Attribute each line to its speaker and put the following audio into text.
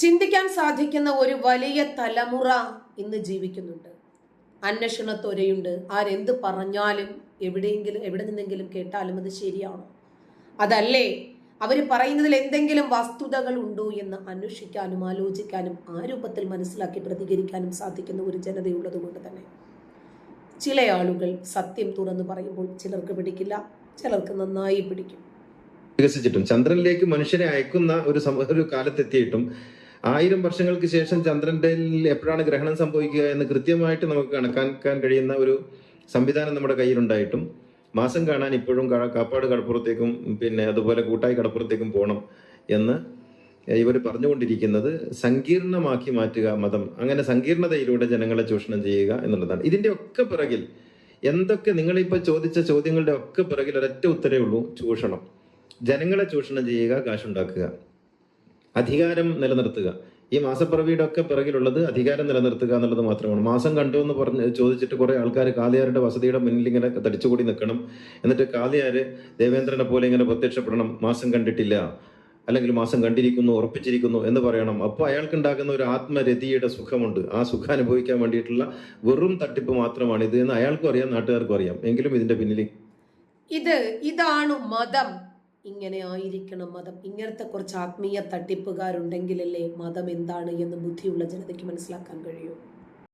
Speaker 1: ചിന്തിക്കാൻ സാധിക്കുന്ന ഒരു വലിയ തലമുറ ഇന്ന് ജീവിക്കുന്നുണ്ട്. അന്വേഷണത്തൊരയുണ്ട്. ആരെന്ത് പറഞ്ഞാലും എവിടെയെങ്കിലും എവിടെ നിന്നെങ്കിലും കേട്ടാലും അത് ശരിയാണോ? അതല്ലേ അവർ പറയുന്നതിൽ എന്തെങ്കിലും വസ്തുതകൾ ഉണ്ടോ എന്ന് അന്വേഷിക്കാനും ആലോചിക്കാനും ആ രൂപത്തിൽ മനസ്സിലാക്കി പ്രതികരിക്കാനും സാധിക്കുന്ന ഒരു ജനതയുള്ളത് കൊണ്ട് തന്നെ. ചില ആളുകൾ സത്യം തുറന്നു പറയുമ്പോൾ ചിലർക്ക് പിടിക്കില്ല ചിലർക്ക് നന്നായി പിടിക്കും.
Speaker 2: വികസിച്ചിട്ടും ചന്ദ്രനിലേക്ക് മനുഷ്യനെ അയക്കുന്ന ഒരു ഒരു കാലത്തെത്തിയിട്ടും ആയിരം വർഷങ്ങൾക്ക് ശേഷം ചന്ദ്രന്റെ എപ്പോഴാണ് ഗ്രഹണം സംഭവിക്കുക എന്ന് കൃത്യമായിട്ട് നമുക്ക് കണക്കാക്കാൻ കഴിയുന്ന ഒരു സംവിധാനം നമ്മുടെ കയ്യിലുണ്ടായിട്ടും മാസം കാണാൻ ഇപ്പോഴും കാപ്പാട് കടപ്പുറത്തേക്കും പിന്നെ അതുപോലെ കൂട്ടായി കടപ്പുറത്തേക്കും പോകണം എന്ന് ഇവർ പറഞ്ഞുകൊണ്ടിരിക്കുന്നത് സങ്കീർണമാക്കി മാറ്റുക മതം അങ്ങനെ സങ്കീർണതയിലൂടെ ജനങ്ങളെ ചൂഷണം ചെയ്യുക എന്നുള്ളതാണ്. ഇതിന്റെ ഒക്കെ പിറകിൽ എന്തൊക്കെ നിങ്ങളിപ്പോൾ ചോദിച്ച ചോദ്യങ്ങളുടെ ഒക്കെ പിറകിൽ ഒരൊറ്റ ഉത്തരവേ ഉള്ളൂ ചൂഷണം. ജനങ്ങളെ ചൂഷണം ചെയ്യുക കാശുണ്ടാക്കുക. അധികാരം നിലനിർത്തുക. ഈ മാസപ്പിറവിയുടെ ഒക്കെ പിറകിലുള്ളത് അധികാരം നിലനിർത്തുക എന്നുള്ളത് മാത്രമാണ്. മാസം കണ്ടു എന്ന് പറഞ്ഞ് ചോദിച്ചിട്ട് കുറെ ആൾക്കാർ കാളിയാരുടെ വസതിയുടെ മുന്നിൽ ഇങ്ങനെ തടിച്ചുകൂടി നിൽക്കണം. എന്നിട്ട് കാലിയാര് ദേവേന്ദ്രനെ പോലെ ഇങ്ങനെ പ്രത്യക്ഷപ്പെടണം. മാസം കണ്ടിട്ടില്ല. അല്ലെങ്കിൽ മാസം കണ്ടിരിക്കുന്നു ഉറപ്പിച്ചിരിക്കുന്നു എന്ന് പറയണം. അപ്പോൾ അയാൾക്ക് ഉണ്ടാകുന്ന ഒരു ആത്മരതിയുടെ സുഖമുണ്ട്. ആ സുഖം അനുഭവിക്കാൻ വേണ്ടിയിട്ടുള്ള വെറും തട്ടിപ്പ് മാത്രമാണ് ഇത് എന്ന് അയാൾക്കും അറിയാം നാട്ടുകാർക്കും അറിയാം. എങ്കിലും ഇതിന്റെ പിന്നിൽ
Speaker 1: ഇത് ഇതാണ് മതം. ഇങ്ങനെ ആയിരിക്കണം മതം. ഇങ്ങനത്തെ കുറച്ച് ആത്മീയ തട്ടിപ്പുകാരുണ്ടെങ്കിലല്ലേ മതം എന്താണ് എന്ന് ബുദ്ധിയുള്ള ജനതയ്ക്ക് മനസ്സിലാക്കാൻ കഴിയൂ.